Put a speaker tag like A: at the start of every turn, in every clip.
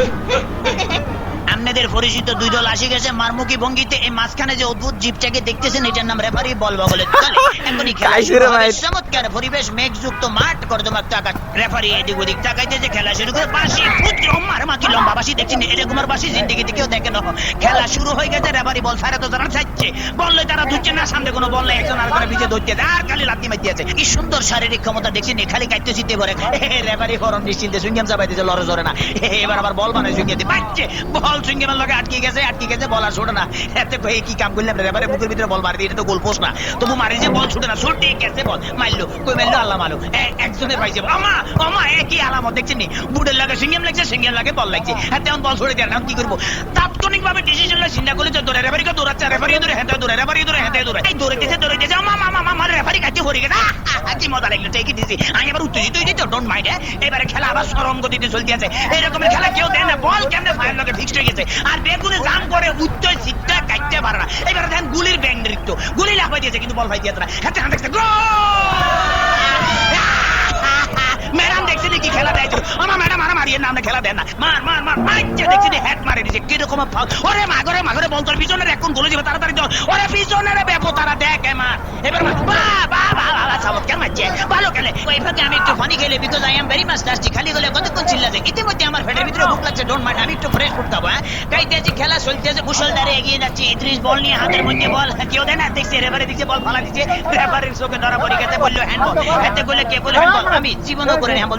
A: Ha ha! পরিচিত দুই দল আসি গেছে মারমুখী ভঙ্গিতে এই মাঝখানে যে অদ্ভুত জিপটাকে দেখতেছেন এটার নাম রেফারি বল খেলা শুরু হবে। চমৎকার পরিবেশ মেঘযুক্ত মাঠ কর্দমাক টাকা রেফারি এদিক ওদিক তাকাইতেছে খেলা শুরু করে বাসি পুত্র লম্বা বাসি দেখছেন? বাসি জিন্দিগিতে কেউ খেলা শুরু হয়ে গেছে রেফারি বল ছাড়া তো তারা বললে তারা ধুচ্ছে না সামনে কোনো বল নেই একজন আর করে পিছিয়ে ধরতে আর খালি লাত্তি মারতে কি সুন্দর শারীরিক ক্ষমতা দেখছি নি খালি কাইতে জিতে পারে রেফারি ফরম নিশ্চিন্তে দিয়েছে লড়ে না। এবার আবার বল বানায় সুইঙ্গাতে পাচ্ছে বল সুইঙ্গামের লগে আটকে গেছে আটকে গেছে, বল আর ছোটে না। এতে ভাই কি কাম করলাম রে বুকের ভিতরে বল মারি দিয়ে এটা তো গোল পোস্ট না। তবু মারি যে বল ছুটে না ছুটে গেছে বল। মারলো, কই মারলো, আল্লাহ মারলো। এ- একজনে পাইছে আমা আমা কি আলামত, দেখছেন নি? বুটের লাগে সিঙ্গেম লাগছে সিঙ্গেম লাগে বল লাগছে। হ্যাঁ তেমন বল ছোট দেয় না কি করব? তাৎক্ষণিক ভাবে ডিসিশন চিন্তা করলে যে দৌড়ে রেফারিকে দৌড়াচ্ছে রেফারি দৌড়ে হেঁটে দৌড়ে রেফারি দৌড়ে হেঁটে দৌড়ে এই দৌড়ে দিয়েছে দৌড়ে দিয়েছে আমা মামা মামা রেফারি কাছে হরে গেছে কি মজা লাগল ঠিকই দিয়েছি আমি এবার উত্তেজিত হয়ে যেত ডোন্ট মাইন্ড এবারে খেলা আবার সরম গতিতে চলতে আছে। এরকমের খেলা কেউ দেয় না বল কেমনে ফায়ার লগে ফিক্সড হয়ে গেছে। আর বেগুনে জাম করে উত্তর সিটটা কাটতে পারে না। এবারে দেখেন গুলির ব্যাং নৃত্য। গুলি লাফাই দিয়েছে, কিন্তু বল ফাই দিয়েছে না। হাতে হাতে ম্যাডাম দেখছি কি খেলা দেয় আমার ম্যাডাম আর মারিয়ে নামে খেলা দেন না। মার মার মার মারছে দেখছি হ্যাট মারি দিছে কীরকম ফাউল ওরে মাগরে মাগরে বল তোর পিছনে এখন গোলে যাবে তাড়াতাড়ি দৌড় ওরে পিছনে রে বেপো তারা দেখ মার এবার বা বা বা বা চমৎকার মারছে। ভালো খেলে। ওই ফাঁকে আমি একটু ফানি খেলে because I am very much tasty খালি গলে কতক্ষণ চিল্লাছে ইতিমধ্যে আমার পেটের ভিতরে ভুক লাগছে। ডোন্ট মাইন্ড আমি একটু ফ্রেশ ফুড খাব হ্যাঁ? কাইতেছি খেলা চলতেছে মুসলদারে এগিয়ে যাচ্ছে। ইদ্রিস বল নিয়ে হাতের মধ্যে বল। কেউ দেয় না? দেখছে রেফারি দিচ্ছে, বল ফালা দিচ্ছে। রেফারির চোখে ধরা পড়ে গেছে, বলল হ্যান্ডবল এতে বলে কে বলে হ্যান্ডবল আমি জীবনও করে হ্যান্ডবল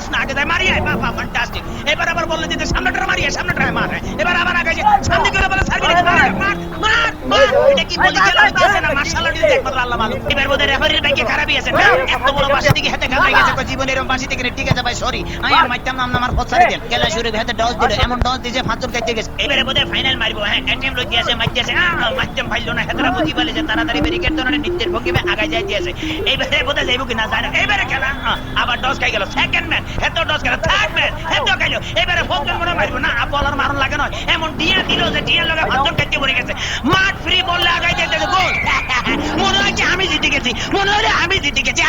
A: কি বলি খেলা হইতেছে না আর্ট দিতে একমাত্র আল্লাহ মালুম এবার বোধহয় রেফারির ব্যাংকে খারাপই আছে। না এত বড় বাসি থেকে হাতে খারাপ গেছে কই জীবনের এরকম বাসি থেকে ঠিক আছে ভাই সরি আমি আর মাইতাম নাম আমার ফত সারি দেন। খেলা শুরু হাতে ডস দিল এমন ডস দিছে ফাঁচুর কাটতে গেছে। এবারে বোধহয় ফাইনাল মারবো হ্যাঁ এটিএম লই দিয়েছে মাইতে আছে। আহ মাইতাম ফাইলো না হাতরা বুঝি বলে যে তাড়াতাড়ি ব্যারিকেড ধরে নিত্যের ভঙ্গিমে আগায় যাই দিয়েছে এইবারে বোধহয় যাইবো কি না খেলা আবার ডস খাই গেল। সেকেন্ড ম্যান হেতো ডস গেল থার্ড ম্যান হেতো খাইলো এবারে ফজল মনে মারবো। না বলার মারণ লাগে নয়। এমন ডিয়া দিল যে ডিয়ার লগে ফজল কাটতে পড়ে গেছে। মাঠ ফ্রি বললে আগায় দেবে। গোল। মনে হয় আমি জিতে গেছি? মনে হয় আমি জিতে গেছি।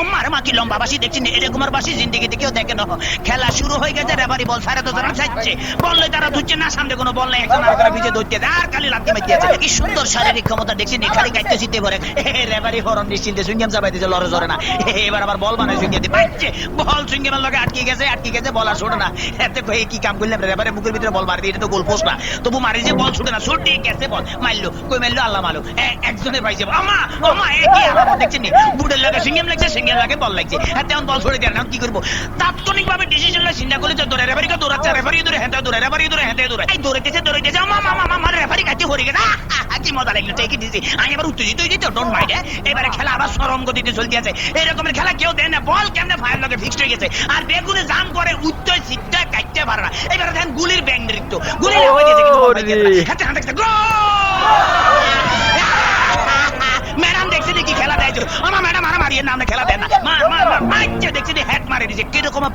A: আমার মা লম্বা বাসি দেখছি এরকম বাসি জিন্দিগিতে কেউ দেখে না খেলা শুরু হয়ে গেছে রেফারি বল সাড়ে তো তারা চাইছে বললে তারা ধুচ্ছে না সামনে কোনো বল নেই একজন আর করে ধরতে আর খালি লাত্তি মারতে আছে কি সুন্দর শারীরিক ক্ষমতা দেখছি নি খালি কাইতে জিতে পারে রেফারি ফরম নিশ্চিন্তে সুইঙ্গাম চাপাই লড়ে জরে না। এবার আবার বল বানায় সুইঙ্গাতে পাচ্ছে বল সুইঙ্গামের লগে আটকে গেছে আটকে গেছে বল আর ছোটে না। এতে কই কি কাম করলাম রেফারি মুখের ভিতরে বল মারি দিয়ে এটা তো গোল পোস্ট না। তবু মারি যে বল ছুটে না ছুটে গেছে বল। মারলো কই মারলো আল্লাহ মারলো। একজনে পাইছে আমা আমা একই আলামত দেখছেন নি? বুটের লাগে লাগছে সিঙ্গেম লাগে বল লাগছে। হ্যাঁ তেমন বল ছড়ে দেয় না কি করব? তাৎক্ষণিক ভাবে ডিসিশন চিন্তা করলে যে দৌড়ে রেফারিকে দৌড়াচ্ছে রেফারি দৌড়ে হেঁটে দৌড়ে রেফারি দৌড়ে হেঁটে দৌড়ে। এই দৌড়াইতেছে দৌড়াইতেছে আমা মামা মামা রেফারি কাছে হরে গেছে। কি মজা লাগল ঠিকই দিয়েছি। আমি এবার উত্তেজিত হয়ে যেত ডোন্ট মাইন্ড এবারে খেলা আবার সরম গতিতে চলতে আছে। এরকমের খেলা কেউ দেয় না বল কেমনে ফায়ার লগে ফিক্সড হয়ে গেছে। আর বেগুনে জাম করে উত্তর সিটটা কাটতে পারে না। এবারে দেখেন গুলির ব্যাং নৃত্য। গুলি লাফাই দিয়েছে কিন্তু হাতে হাতে মারিয়ে নামে খেলা দেন না। মার দেখছি হ্যাট মারে দিছে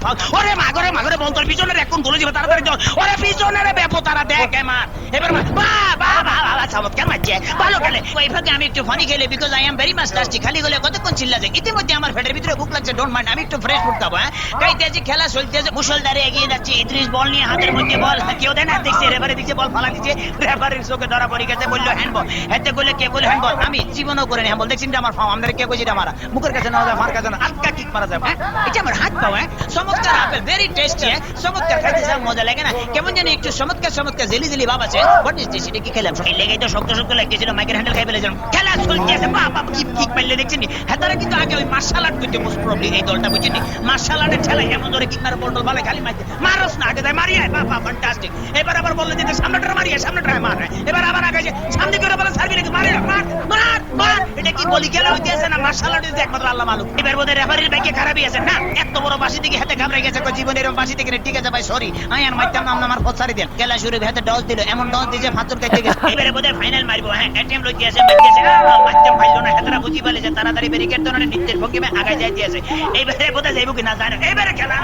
A: ফাউল ওরে মাগরে মাগরে বল তোর রে কোন যাবে তাড়াতাড়ি দৌড় ওরে পিছনে বেপো তারা দেখ মার এবার মার বা বা বা বা চমৎকার মারছে। ভালো খেলে। ওই ফাঁকে আমি একটু ফানি খেলে because I am very much tasty খালি গলে কতক্ষণ চিল্লাছে? ইতিমধ্যে আমার পেটের ভিতরে ভুক লাগছে। ডোন্ট মাইন্ড আমি একটু ফ্রেশ ফুড খাব হ্যাঁ? কাইতেছি খেলা চলতেছে। মুসলদারে এগিয়ে যাচ্ছে। ইদ্রিস, বল নিয়ে হাতের মধ্যে বল। কেউ দেয় না? দেখছে রেফারি দিচ্ছে বল ফালা দিচ্ছে রেফারির চোখে ধরা পড়ে গেছে, বলল হ্যান্ডবল হেতে বলে কে বলে হ্যান্ডবল আমি, জীবনও করে নি হ্যান্ডবল দেখছেন যে আমার ফাও আমাদের কে কইছে এটা মারা মুখের কাছে নেওয়া যায়, মার কাছে আটকা কিক মারা যায় এটা আমার হাত পাওয়া হ্যাঁ? চমৎকার আপেল ভেরি টেস্টি হ্যাঁ? চমৎকার, খাইতে যা মজা লাগে না? কেমন জানি একটু চমৎকার চমৎকার, জেলি জেলি ভাব আছে। হোয়াট ইজ দিস এটা কি খেলাম? এই লেগে তো শক্ত শক্ত লাগতেছিল মাইকের হ্যান্ডেল খাই ফেলেছিলাম খেলা চলতে আছে বাপ বাপ কিক কিক মারলে দেখছেন হ্যাঁ কিন্তু আগে ওই মার্শাল আর্ট করতে মোস্ট প্রবলি এই দলটা বুঝিনি মার্শাল আর্টের ঠেলা এমন ধরে কিক মারে বলটল ভালো খালি মারতে। মারস না, আগে দেয় মারিয়ে বাবা ফ্যান্টাস্টিক এবার আবার বললে যে সামনেটা মারিয়ে সামনেটা মার এবার আবার আগে সামনে করে বলে সার্ভি নাকি মারে, মার মার মার। এটা কি বলি, খেলা হইতে আছে না মার্শাল আর্ট একমাত্র আল্লাহ মালুক। এবার বোধহয় রেফারির ব্যাংকে খারাপই আছে না, এত বড় বাসি দিকে হাতে ঘাবড়ে গেছে কই জীবনের এরকম বাসি দিকে ঠিক আছে ভাই সরি আমি আর মাইতাম নাম আমার ফসারি দেন। খেলা শুরু হাতে ডজ দিল, এমন ডজ দিয়েছে ফাঁচুর কাটতে গেছে। এবারে বোধ ফাইনাল মারবো হ্যাঁ এটিএম লই দিয়েছে মেরে গেছে মারতে পাইলো না, হাতরা বুঝি পালে যে তাড়াতাড়ি ব্যারিকেড ধরনের নিত্যের ভঙ্গিমে আগায় যাই আছে এইবারে বোধহয় যাইব কি না, জানে? এইবারে খেলা